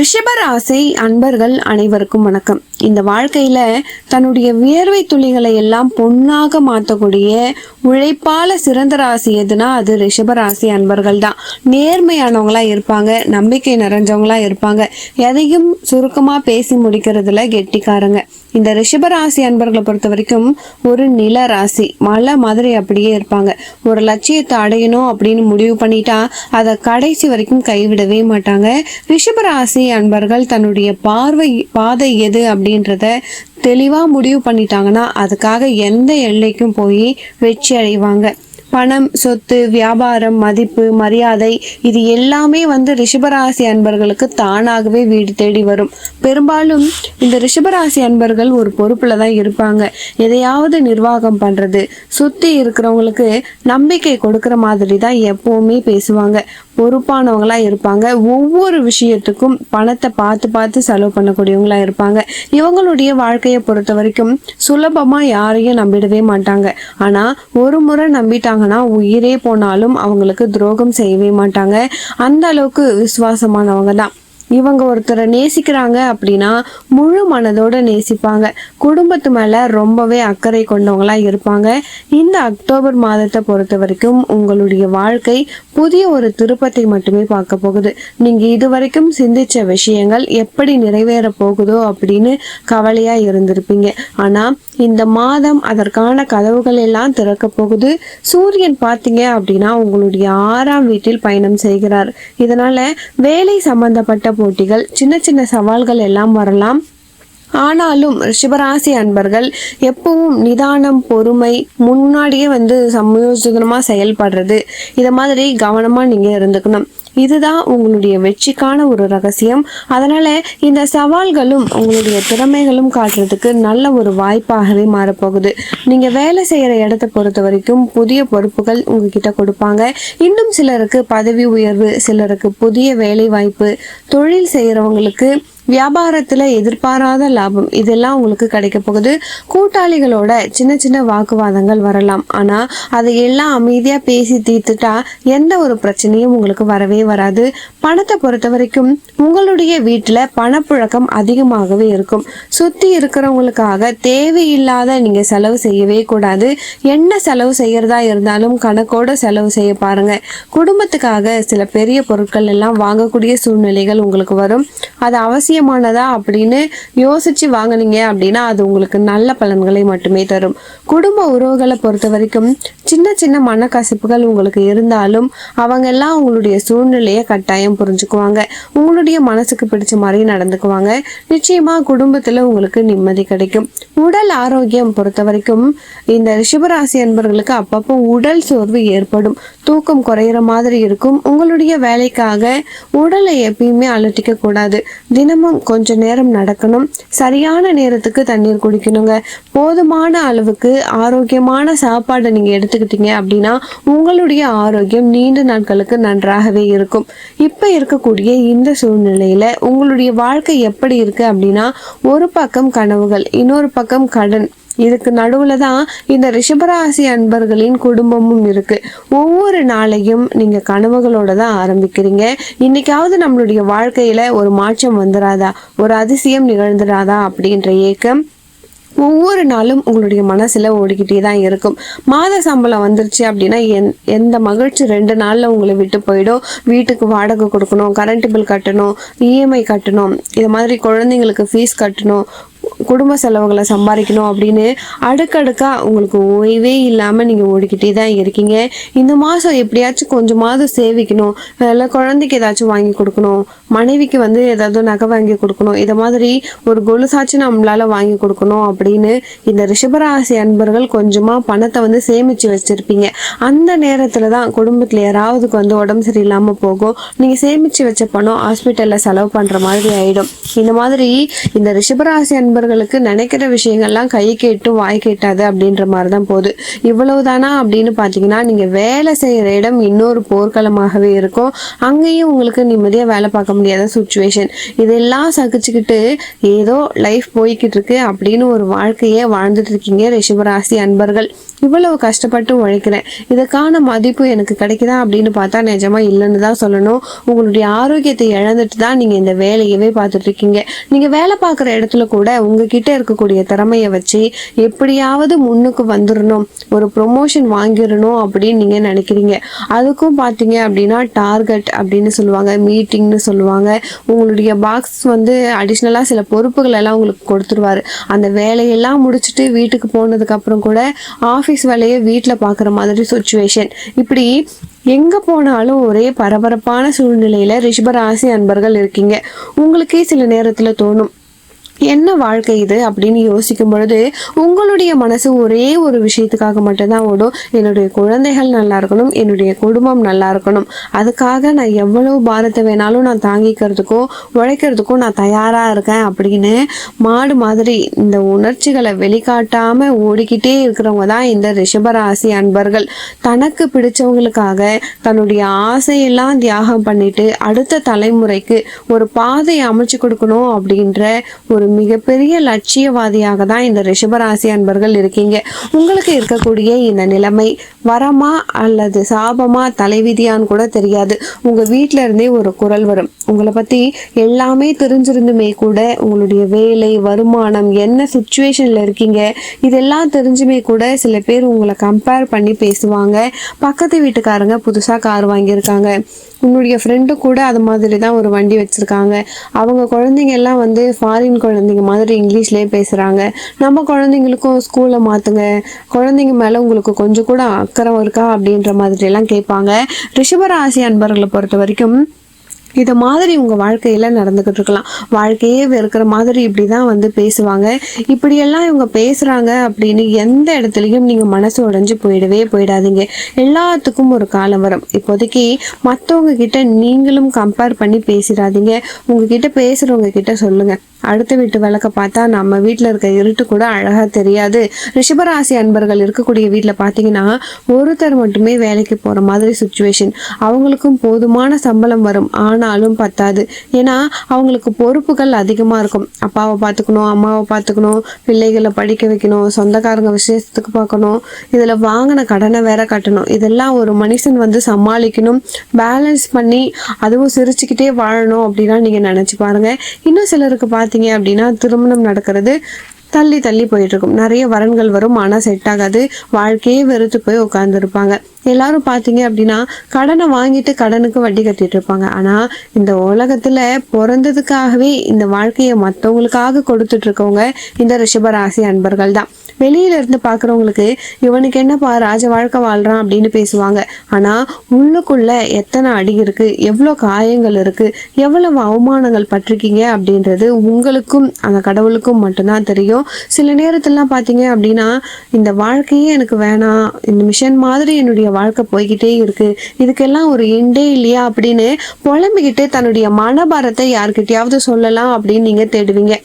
ரிஷபராசி அன்பர்கள் அனைவருக்கும் வணக்கம். இந்த வாழ்க்கையில தன்னுடைய வியர்வை துளிகளை எல்லாம் பொன்னாக மாற்றக்கூடிய உழைப்பால சிறந்த ராசி எதுனா அது ரிஷபராசி அன்பர்கள் தான் நேர்மையானவங்களா இருப்பாங்க நம்பிக்கை நிறைஞ்சவங்களா இருப்பாங்க. எதையும் சுருக்கமா பேசி முடிக்கிறதுல கெட்டிக்காரங்க. இந்த ரிஷபராசி அன்பர்களை பொறுத்த வரைக்கும் ஒரு நில ராசி. மலை மாதிரி அப்படியே இருப்பாங்க. ஒரு லட்சியத்தை அடையணும் அப்படின்னு முடிவு பண்ணிட்டா அதை கடைசி வரைக்கும் கைவிடவே மாட்டாங்க. ரிஷபராசி அன்பர்கள் தன்னுடைய பார்வை பாதை எது அப்படின்னு அப்படின்றத தெளிவா முடிவு பண்ணிட்டாங்கன்னா அதுக்காக எந்த எல்லைக்கும் போய் வெற்றி அடைவாங்க. பணம் சொத்து வியாபாரம் மதிப்பு மரியாதை இது எல்லாமே வந்து ரிஷபராசி அன்பர்களுக்கு தானாகவே வீடு தேடி வரும். பெரும்பாலும் இந்த ரிஷபராசி அன்பர்கள் ஒரு பொறுப்புல தான் இருப்பாங்க. எதையாவது நிர்வாகம் பண்றது சுத்தி இருக்கிறவங்களுக்கு நம்பிக்கை கொடுக்கிற மாதிரி தான் எப்பவுமே பேசுவாங்க. பொறுப்பானவங்களா இருப்பாங்க. ஒவ்வொரு விஷயத்துக்கும் பணத்தை பார்த்து பார்த்து செலவு பண்ணக்கூடியவங்களா இருப்பாங்க. இவங்களுடைய வாழ்க்கையை பொறுத்த வரைக்கும் சுலபமா யாரையும் நம்பிடவே மாட்டாங்க. ஆனா ஒரு முறை நம்பிட்டாங்கன்னா உயிரே போனாலும் அவங்களுக்கு துரோகம் செய்யவே மாட்டாங்க. அந்த அளவுக்கு விசுவாசமானவங்க தான். இவங்க ஒருத்தரை நேசிக்கிறாங்க அப்படின்னா முழு மனதோட நேசிப்பாங்க. குடும்பத்து மேல ரொம்பவே அக்கறை கொண்டவங்களா இருப்பாங்க. இந்த அக்டோபர் மாதத்தை பொறுத்த வரைக்கும் உங்களுடைய வாழ்க்கை புதிய ஒரு திருப்பத்தை மட்டுமே பார்க்க போகுது. நீங்க இதுவரைக்கும் சிந்திச்ச விஷயங்கள் எப்படி நிறைவேற போகுதோ அப்படின்னு கவலையா இருந்திருப்பீங்க. ஆனா இந்த மாதம் அதற்கான கதவுகள் எல்லாம் திறக்க போகுது. சூரியன் பார்த்தீங்க அப்படின்னா உங்களுடைய ஆறாம் வீட்டில் பயணம் செய்கிறார். இதனால வேலை சம்பந்தப்பட்ட போட்டிகள் சின்ன சின்ன சவால்கள் எல்லாம் வரலாம். ஆனாலும் ரிஷபராசி அன்பர்கள் எப்பவும் நிதானம் பொறுமை முன்னாடியே வந்து சமயோஜிதமாக செயல்படுறது இதை மாதிரி கவனமாக நீங்கள் இருந்துக்கணும். இதுதான் உங்களுடைய வெற்றிக்கான ஒரு ரகசியம். அதனால இந்த சவால்களும் உங்களுடைய திறமைகளும் காட்டுறதுக்கு நல்ல ஒரு வாய்ப்பாகவே மாறப்போகுது. நீங்க வேலை செய்யற இடத்தை பொறுத்த வரைக்கும் புதிய பொறுப்புகள் உங்ககிட்ட கொடுப்பாங்க. இன்னும் சிலருக்கு பதவி உயர்வு சிலருக்கு புதிய வேலை வாய்ப்பு தொழில் செய்யறவங்களுக்கு வியாபாரத்தில் எதிர்பாராத லாபம் இதெல்லாம் உங்களுக்கு கிடைக்க போகுது. கூட்டாளிகளோட சின்ன சின்ன வாக்குவாதங்கள் வரலாம். ஆனால் அதை எல்லாம் அமைதியாக பேசி தீர்த்துட்டா எந்த ஒரு பிரச்சனையும் உங்களுக்கு வரவே வராது. பணத்தை பொறுத்த வரைக்கும் உங்களுடைய வீட்டில் பணப்புழக்கம் அதிகமாகவே இருக்கும். சுத்தி இருக்கிறவங்களுக்காக தேவையில்லாத நீங்க செலவு செய்யவே கூடாது. என்ன செலவு செய்யறதா இருந்தாலும் கணக்கோட செலவு செய்ய பாருங்க. குடும்பத்துக்காக சில பெரிய பொருட்கள் எல்லாம் வாங்கக்கூடிய சூழ்நிலைகள் உங்களுக்கு வரும். அது அவசியமானதா அப்படின்னு யோசிச்சு வாங்குனீங்க அப்படின்னா அது உங்களுக்கு நல்ல பலன்களை மட்டுமே தரும். குடும்ப உறவுகளை பொறுத்த வரைக்கும் சின்ன சின்ன மனக்கசிப்புகள் உங்களுக்கு இருந்தாலும் அவங்க எல்லாம் உங்களுடைய சூழ்நிலையை கட்டாயம் புரிஞ்சுக்குவாங்க. உங்களுடைய மனசுக்கு பிடிச்ச மாதிரி நடந்துக்குவாங்க. நிச்சயமா குடும்பத்துல உங்களுக்கு நிம்மதி கிடைக்கும். உடல் ஆரோக்கியம் பொறுத்த வரைக்கும் இந்த ரிஷபராசி அன்பர்களுக்கு அப்பப்போ உடல் சோர்வு ஏற்படும். தூக்கம் குறையிற மாதிரி இருக்கும். உங்களுடைய வேலைக்காக உடலை எப்பயுமே அலட்டிக்க கூடாது. தினமும் கொஞ்ச நேரம் நடக்கணும். சரியான நேரத்துக்கு தண்ணீர் குடிக்கணுங்க. போதுமான அளவுக்கு ஆரோக்கியமான சாப்பாடை நீங்க எடுத்துக்கிட்டீங்க அப்படின்னா உங்களுடைய ஆரோக்கியம் நீண்ட நாட்களுக்கு நன்றாகவே இருக்கும். இப்ப இருக்கக்கூடிய இந்த சூழ்நிலையில உங்களுடைய வாழ்க்கை எப்படி இருக்கு அப்படின்னா ஒரு பக்கம் கனவுகள் இன்னொரு பக்கம் கடன். இதுக்கு நடுவுல தான் இந்த ரிஷபராசி அன்பர்களின் குடும்பமும் இருக்கு. ஒவ்வொரு நாளையும் நீங்க கனவுகளோட தான் ஆரம்பிக்கிறீங்க. இன்னைக்காவது நம்மளுடைய வாழ்க்கையில ஒரு மாற்றம் வந்துடாதா ஒரு அதிசயம் நிகழ்ந்துடாதா அப்படின்ற ஏக்கம். ஒவ்வொரு நாளும் உங்களுடைய மனசில் ஓடிக்கிட்டே தான் இருக்கும். மாத சம்பளம் வந்துருச்சு அப்படின்னா எந் எந்த மகிழ்ச்சி ரெண்டு நாளில் உங்களை விட்டு போயிடும். வீட்டுக்கு வாடகை கொடுக்கணும் கரண்ட் பில் கட்டணும் இஎம்ஐ கட்டணும் இது மாதிரி குழந்தைங்களுக்கு ஃபீஸ் கட்டணும் குடும்ப செலவுகளை சம்பாதிக்கணும் அப்படின்னு அடுக்கடுக்காக உங்களுக்கு ஓய்வே இல்லாமல் நீங்கள் ஓடிக்கிட்டே தான் இருக்கீங்க. இந்த மாதம் எப்படியாச்சும் கொஞ்சமாவது சேவிக்கணும். இல்லை குழந்தைக்கு ஏதாச்சும் வாங்கி கொடுக்கணும். மனைவிக்கு வந்து ஏதாவது நகை வாங்கி கொடுக்கணும். இதை மாதிரி ஒரு கொலுசாச்சும் நம்மளால வாங்கி கொடுக்கணும் அப்படின்னு இந்த ரிஷபராசி அன்பர்கள் கொஞ்சமாக பணத்தை வந்து சேமித்து வச்சிருப்பீங்க. அந்த நேரத்தில் தான் குடும்பத்தில் யாராவதுக்கு வந்து உடம்பு சரியில்லாமல் போகும். நீங்கள் சேமித்து வச்ச பணம் ஹாஸ்பிட்டலில் செலவு பண்ணுற மாதிரி ஆயிடும். இந்த மாதிரி இந்த ரிஷபராசி அன்பர்களுக்கு நினைக்கிற விஷயங்கள்லாம் கை கேட்டும் வாய் கேட்டாது அப்படின்ற மாதிரி தான் போகுது. இவ்வளவுதானா அப்படின்னு பார்த்தீங்கன்னா நீங்கள் வேலை செய்கிற இடம் இன்னொரு போர்க்களமாகவே இருக்கும். அங்கேயும் உங்களுக்கு நிம்மதியாக வேலை பார்க்க முடியாத சுச்சுவேஷன் இதெல்லாம் சகிச்சுக்கிட்டு ஏதோ லைஃப் போய்கிட்டு இருக்கு அப்படின்னு ஒரு வாழ்க்கையை வாழ்ந்துட்டு இருக்கீங்க ரிஷபராசி அன்பர்கள். இவ்வளவு கஷ்டப்பட்டு உழைக்கிறேன். இதுக்கான மதிப்பு எனக்கு கிடைக்குதா அப்படின்னு பார்த்தா நிஜமா இல்லைன்னு தான் சொல்லணும். உங்களுடைய ஆரோக்கியத்தை இழந்துட்டு தான் நீங்க இந்த வேலையவே பார்த்துட்டு இருக்கீங்க நீங்க வேலை பார்க்குற இடத்துல கூட உங்ககிட்ட இருக்கக்கூடிய திறமையை வச்சு எப்படியாவது முன்னுக்கு வந்துடணும் ஒரு ப்ரொமோஷன் வாங்கிடணும் அப்படின்னு நீங்க நினைக்கிறீங்க. அதுக்கும் பார்த்தீங்க அப்படின்னா டார்கெட் அப்படின்னு சொல்லுவாங்க. மீட்டிங்னு சொல்லுவாங்க. உங்களுடைய பாக்ஸ் வந்து அடிஷ்னலாக சில பொறுப்புகள் எல்லாம் உங்களுக்கு கொடுத்துருவாரு. அந்த வேலையெல்லாம் முடிச்சுட்டு வீட்டுக்கு போனதுக்கப்புறம் கூட ஆஃபீஸ் வேலையை வீட்டில் பார்க்குற மாதிரி சுச்சுவேஷன் இப்படி எங்கே போனாலும் ஒரே பரபரப்பான சூழ்நிலையில் ரிஷபராசி அன்பர்கள் இருக்கீங்க. உங்களுக்கே சில நேரத்தில் தோணும் என்ன வாழ்க்கை இது அப்படின்னு யோசிக்கும் பொழுது உங்களுடைய மனசு ஒரே ஒரு விஷயத்துக்காக மட்டும்தான் ஓடும். என்னுடைய குழந்தைகள் நல்லா இருக்கணும் என்னுடைய குடும்பம் நல்லா இருக்கணும். அதுக்காக நான் எவ்வளவு பாரத்தை வேணாலும் நான் தாங்கிக்கிறதுக்கோ உழைக்கிறதுக்கோ நான் தயாரா இருக்கேன் அப்படின்னு மாடு மாதிரி இந்த உணர்ச்சிகளை வெளிக்காட்டாம ஓடிக்கிட்டே இருக்கிறவங்க தான் இந்த ரிஷபராசி அன்பர்கள். தனக்கு பிடிச்சவங்களுக்காக தன்னுடைய ஆசையெல்லாம் தியாகம் பண்ணிட்டு அடுத்த தலைமுறைக்கு ஒரு பாதை அமைச்சு கொடுக்கணும் அப்படின்ற ஒரு மிகப்பெரிய லட்சியவாதியாக தான் இந்த ரிஷபராசி அன்பர்கள் இருக்கீங்க. உங்களுக்கு இருக்கக்கூடிய இந்த நிலைமை வரமா அல்லது சாபமா தலைவிதியான்னு கூட தெரியாது. உங்க வீட்டில இருந்தே ஒரு குரல் வரும். உங்களை பத்தி எல்லாமே தெரிஞ்சிருந்துமே கூட உங்களுடைய வேலை வருமானம் என்ன சுச்சுவேஷன்ல இருக்கீங்க இதெல்லாம் தெரிஞ்சுமே கூட சில பேர் உங்களை கம்பேர் பண்ணி பேசுவாங்க. பக்கத்து வீட்டுக்காரங்க புதுசா கார் வாங்கியிருக்காங்க. உன்னுடைய ஃப்ரெண்டு கூட அது மாதிரி தான் ஒரு வண்டி வச்சுருக்காங்க. அவங்க குழந்தைங்க எல்லாம் வந்து ஃபாரின் குழந்தைங்க மாதிரி இங்கிலீஷ்லேயே பேசுகிறாங்க நம்ம குழந்தைங்களுக்கும் ஸ்கூலில் மாற்றுங்க குழந்தைங்க மேலே உங்களுக்கு கொஞ்சம் கூட அக்கறை இருக்கா அப்படின்ற மாதிரி எல்லாம் கேட்பாங்க. ரிஷபராசி அன்பர்களை பொறுத்த வரைக்கும் இது மாதிரி உங்கள் வாழ்க்கையில் நடந்துக்கிட்டு இருக்கலாம். வாழ்க்கையே வெறுக்கிற மாதிரி இப்படி தான் வந்து பேசுவாங்க. இப்படியெல்லாம் இவங்க பேசுகிறாங்க அப்படின்னு எந்த இடத்துலையும் நீங்கள் மனசு உடைஞ்சு போயிடவே போயிடாதீங்க. எல்லாத்துக்கும் ஒரு காலம் வரும். இப்போதைக்கு மற்றவங்க கிட்ட நீங்களும் கம்பேர் பண்ணி பேசிடாதீங்க. உங்ககிட்ட பேசுகிறவங்க கிட்ட சொல்லுங்கள் அடுத்த வீட்டு விளக்க பார்த்தா நம்ம வீட்டில் இருக்க இருட்டு கூட அழகாக தெரியாது. ரிஷபராசி அன்பர்கள் இருக்கக்கூடிய வீட்டில் பார்த்தீங்கன்னா ஒருத்தர் மட்டுமே வேலைக்கு போகிற மாதிரி சுச்சுவேஷன் அவங்களுக்கும் போதுமான சம்பளம் வரும். ஆனாலும் பத்தாது. ஏன்னா அவங்களுக்கு பொறுப்புகள் அதிகமாக இருக்கும். அப்பாவை பார்த்துக்கணும் அம்மாவை பார்த்துக்கணும் பிள்ளைகளை படிக்க வைக்கணும் சொந்தக்காரங்க விசேஷத்துக்கு பார்க்கணும் இதில் வாங்கின கடனை வேற கட்டணும். இதெல்லாம் ஒரு மனுஷன் வந்து சமாளிக்கணும். பேலன்ஸ் பண்ணி அதுவும் சிரிச்சுக்கிட்டே வாழணும் அப்படின்னா நீங்கள் நினச்சி பாருங்கள் இன்னும் சிலருக்கு பார்த்து பார்த்தீங்க அப்படின்னா திருமணம் நடக்கிறது தள்ளி தள்ளி போயிட்டு இருக்கும் நிறைய வரன்கள் வரும் ஆனால் செட் ஆகாது வாழ்க்கையே வெறுத்து போய் உட்காந்துருப்பாங்க எல்லாரும் பார்த்தீங்க அப்படின்னா கடனை வாங்கிட்டு கடனுக்கு வட்டி கட்டிட்டு இருப்பாங்க ஆனால் இந்த உலகத்தில் பிறந்ததுக்காகவே இந்த வாழ்க்கையை மற்றவங்களுக்காக கொடுத்துட்டு இருக்கவங்க இந்த ரிஷபராசி அன்பர்கள் தான் வெளியில இருந்து பார்க்குறவங்களுக்கு இவனுக்கு என்னப்பா ராஜ வாழ்க்கை வாழ்றான் அப்படின்னு பேசுவாங்க. ஆனால் உள்ளுக்குள்ள எத்தனை அடி இருக்கு எவ்வளோ காயங்கள் இருக்கு எவ்வளவு அவமானங்கள் பட்டிருக்கீங்க அப்படின்றது உங்களுக்கும் அந்த கடவுளுக்கும் மட்டும்தான் தெரியும். சில நேரத்திலலாம் பார்த்தீங்க அப்படின்னா இந்த வாழ்க்கையே எனக்கு வேணாம் இந்த மிஷன் மாதிரி என்னுடைய வாழ்க்கை போய்கிட்டே இருக்கு இதுக்கெல்லாம் ஒரு எண்டே இல்லையா அப்படின்னு புலம்பிக்கிட்டு தன்னுடைய மனபாரத்தை யார்கிட்டயாவது சொல்லலாம் அப்படின்னு நீங்க தேடுவீங்க.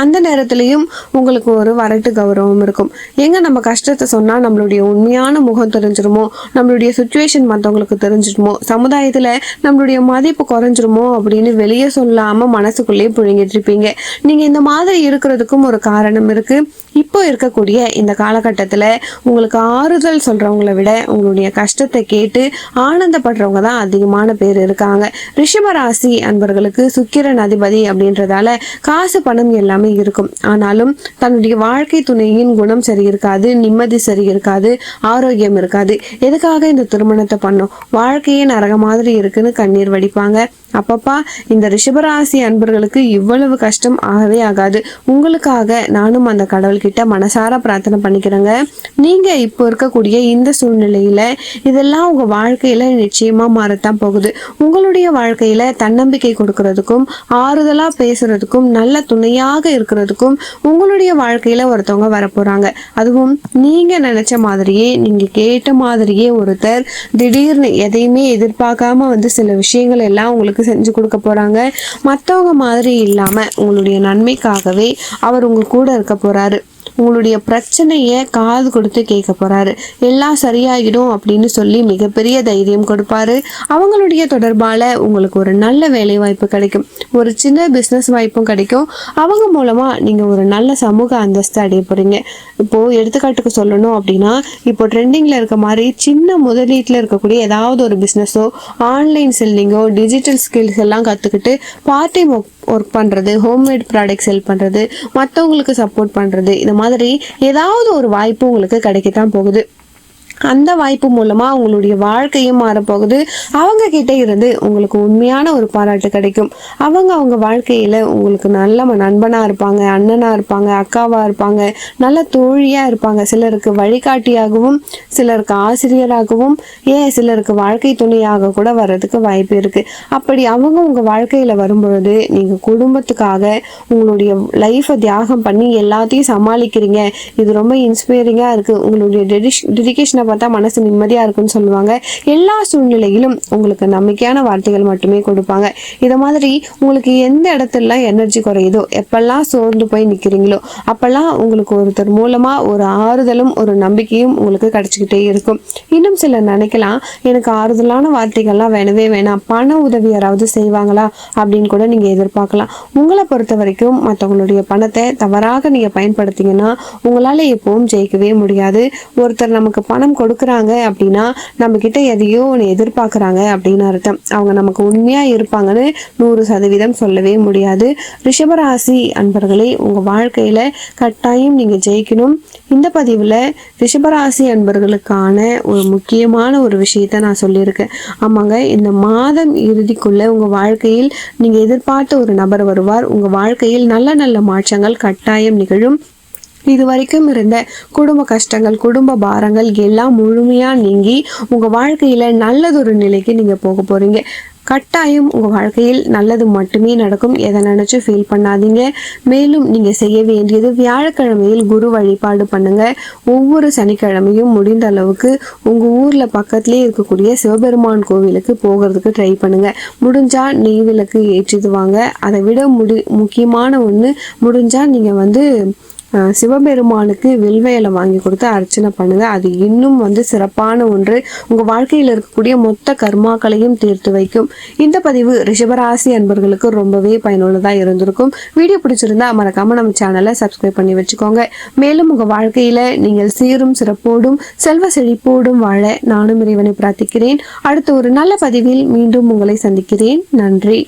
அந்த நேரத்துலையும் உங்களுக்கு ஒரு வரட்டு கௌரவம் இருக்கும். எங்க நம்ம கஷ்டத்தை சொன்னா நம்மளுடைய உண்மையான முகம் தெரிஞ்சிருமோ நம்மளுடைய சுச்சுவேஷன் மற்றவங்களுக்கு தெரிஞ்சிருமோ சமுதாயத்துல நம்மளுடைய மதிப்பு குறைஞ்சிருமோ அப்படின்னு வெளியே சொல்லாம மனசுக்குள்ளேயே புழுங்கிட்டு இருப்பீங்க. நீங்க இந்த மாதிரி இருக்கிறதுக்கும் ஒரு காரணம் இருக்கு. இப்போ இருக்கக்கூடிய இந்த காலகட்டத்தில் உங்களுக்கு ஆறுதல் சொல்றவங்களை விட உங்களுடைய கஷ்டத்தை கேட்டு ஆனந்தப்படுறவங்க தான் அதிகமான பேர் இருக்காங்க. ரிஷபராசி அன்பர்களுக்கு சுக்கிரன் அதிபதி அப்படின்றதால காசு பணம் எல்லாமே இருக்கும். ஆனாலும் தன்னுடைய வாழ்க்கை துணையின் குணம் சரி இருக்காது நிம்மதி சரி இருக்காது ஆரோக்கியம் இருக்காது. எதுக்காக இந்த திருமணத்தை பண்ணோம்? வாழ்க்கையே நரக மாதிரி இருக்குன்னு கண்ணீர் வடிப்பாங்க. அப்பப்பா இந்த ரிஷபராசி அன்பர்களுக்கு இவ்வளவு கஷ்டம் ஆகவே ஆகாது. உங்களுக்காக நானும் அந்த கடவுள்கிட்ட மனசார பிரார்த்தனை பண்ணிக்கிறேங்க. நீங்க இப்போ இருக்கக்கூடிய இந்த சூழ்நிலையில இதெல்லாம் உங்க வாழ்க்கையில நிச்சயமா மாறத்தான் போகுது. உங்களுடைய வாழ்க்கையில தன்னம்பிக்கை கொடுக்கறதுக்கும் ஆறுதலா பேசுறதுக்கும் நல்ல துணையாக இருக்கிறதுக்கும் உங்களுடைய வாழ்க்கையில ஒருத்தவங்க வரப்போறாங்க. அதுவும் நீங்க நினைச்ச மாதிரியே நீங்க கேட்ட மாதிரியே ஒருத்தர் திடீர்னு எதையுமே எதிர்பார்க்காம வந்து சில விஷயங்கள் எல்லாம் உங்களுக்கு செஞ்சு கொடுக்க போகிறாங்க மற்றவங்க மாதிரி இல்லாமல் உங்களுடைய நன்மைக்காகவே அவர் உங்கள் கூட இருக்க போகிறாரு உங்களுடைய பிரச்சனையை காது கொடுத்து கேட்க போறாரு. எல்லாம் சரியாகிடும் அப்படின்னு சொல்லி மிகப்பெரிய தைரியம் கொடுப்பாரு. அவங்களுடைய தொடர்பால உங்களுக்கு ஒரு நல்ல வேலை வாய்ப்பு கிடைக்கும். ஒரு சின்ன பிஸ்னஸ் வாய்ப்பும் கிடைக்கும். அவங்க மூலமா நீங்க ஒரு நல்ல சமூக அந்தஸ்து அடைய போறீங்க. இப்போ எடுத்துக்காட்டுக்கு சொல்லணும் அப்படின்னா இப்போ ட்ரெண்டிங்ல இருக்க மாதிரி சின்ன முதலீட்டில் இருக்கக்கூடிய ஏதாவது ஒரு பிஸ்னஸோ ஆன்லைன் செல்லிங்கோ டிஜிட்டல் ஸ்கில்ஸ் எல்லாம் கற்றுக்கிட்டு பார்ட் டைம் ஒர்க் பண்ணுறது ஹோம்மேட் ப்ராடக்ட் செல் பண்ணுறது மற்றவங்களுக்கு சப்போர்ட் பண்ணுறது இந்த மாதிரி ஏதாவது ஒரு வாய்ப்பு உங்களுக்கு கிடைக்கத்தான் போகுது. அந்த வாய்ப்பு மூலமா அவங்களுடைய வாழ்க்கையும் மாறப்போகுது. அவங்க கிட்ட இருந்து உங்களுக்கு உண்மையான ஒரு பாராட்டு கிடைக்கும். அவங்க அவங்க வாழ்க்கையில உங்களுக்கு நல்ல ம- நண்பனா இருப்பாங்க அண்ணனா இருப்பாங்க அக்காவா இருப்பாங்க நல்ல தோழியா இருப்பாங்க. சிலருக்கு வழிகாட்டியாகவும் சிலருக்கு ஆசிரியராகவும் ஏன் சிலருக்கு வாழ்க்கை துணையாக கூட வர்றதுக்கு வாய்ப்பு இருக்கு. அப்படி அவங்க உங்க வாழ்க்கையில வரும்பொழுது நீங்க குடும்பத்துக்காக உங்களுடைய லைஃப்பை தியாகம் பண்ணி எல்லாத்தையும் சமாளிக்கிறீங்க. இது ரொம்ப இன்ஸ்பைரிங்கா இருக்கு. உங்களுடைய டெடிகேஷனை பார்த்தா மனசு நிம்மதியாக இருக்கும்னு சொல்லுவாங்க. எல்லா சூழ்நிலையிலும் உங்களுக்கு நம்பிக்கையான வார்த்தைகள் மட்டுமே கொடுப்பாங்க. இதை மாதிரி உங்களுக்கு எந்த இடத்துலலாம் எனர்ஜி குறையுதோ எப்பெல்லாம் சோர்ந்து போய் நிற்கிறீங்களோ அப்பெல்லாம் உங்களுக்கு ஒருத்தர் மூலமாக ஒரு ஆறுதலும் ஒரு நம்பிக்கையும் உங்களுக்கு கிடைச்சிக்கிட்டே இருக்கும். இன்னும் சிலர் நினைக்கலாம் எனக்கு ஆறுதலான வார்த்தைகள்லாம் வேணவே வேணாம் பண உதவி யாராவது செய்வாங்களா அப்படின்னு கூட நீங்கள் எதிர்பார்க்கலாம். உங்களை பொறுத்த வரைக்கும் மற்றவங்களுடைய பணத்தை தவறாக நீங்கள் பயன்படுத்தீங்கன்னா உங்களால் எப்பவும் ஜெயிக்கவே முடியாது. ஒருத்தர் நமக்கு பணம் கொடுக்குறாங்க அப்படின்னா நம்ம கிட்ட எதையோ ஒன்று எதிர்பார்க்குறாங்க அப்படின்னு அர்த்தம். அவங்க நமக்கு உண்மையாக இருப்பாங்கன்னு நூறு சதவீதம் சொல்லவே முடியாது. ரிஷபராசி அன்பர்களே உங்கள் வாழ்க்கையில் கட்டாயம் நீங்கள் ஜெயிக்கணும். இந்த பதிவில் ரிஷபராசி அன்பர்களுக்கான ஒரு முக்கியமான ஒரு விஷயத்த நான் சொல்லியிருக்கேன். ஆமாங்க இந்த மாதம் இறுதிக்குள்ளே உங்கள் வாழ்க்கையில் நீங்கள் எதிர்பார்த்த ஒரு நபர் வருவார். உங்கள் வாழ்க்கையில் நல்ல நல்ல மாற்றங்கள் கட்டாயம் நிகழும். இது வரைக்கும் இருந்த குடும்ப கஷ்டங்கள் குடும்ப பாரங்கள் எல்லாம் முழுமையாக நீங்கி உங்கள் வாழ்க்கையில் நல்லதொரு நிலைக்கு நீங்கள் போக போகிறீங்க கட்டாயம் உங்கள் வாழ்க்கையில் நல்லது மட்டுமே நடக்கும். எதை நினச்சி ஃபீல் பண்ணாதீங்க. மேலும் நீங்கள் செய்ய வேண்டியது வியாழக்கிழமையில் குரு வழிபாடு பண்ணுங்கள் ஒவ்வொரு சனிக்கிழமையும் முடிந்த அளவுக்கு உங்கள் ஊரில் பக்கத்துலேயே இருக்கக்கூடிய சிவபெருமான் கோவிலுக்கு போகிறதுக்கு ட்ரை பண்ணுங்கள் முடிஞ்சால் நெய் விளக்கு ஏற்றிட்டு வாங்க. அதை விட முடி முக்கியமான ஒன்று முடிஞ்சால் நீங்கள் வந்து சிவபெருமானுக்கு வில்வையில வாங்கி கொடுத்து அர்ச்சனை பண்ணுங்க. அது இன்னும் வந்து சிறப்பான ஒன்று. உங்க வாழ்க்கையில் இருக்கக்கூடிய மொத்த கர்மாக்களையும் தீர்த்து வைக்கும். இந்த பதிவு ரிஷபராசி அன்பர்களுக்கு ரொம்பவே பயனுள்ளதா இருந்திருக்கும். வீடியோ பிடிச்சிருந்தா மறக்காம நம்ம சேனலை சப்ஸ்கிரைப் பண்ணி வச்சுக்கோங்க. மேலும் உங்க வாழ்க்கையில நீங்கள் சீரும் சிறப்போடும் செல்வ செழிப்போடும் வாழ நானும் இறைவனை பிரார்த்திக்கிறேன். அடுத்த ஒரு நல்ல பதிவில் மீண்டும் உங்களை சந்திக்கிறேன். நன்றி.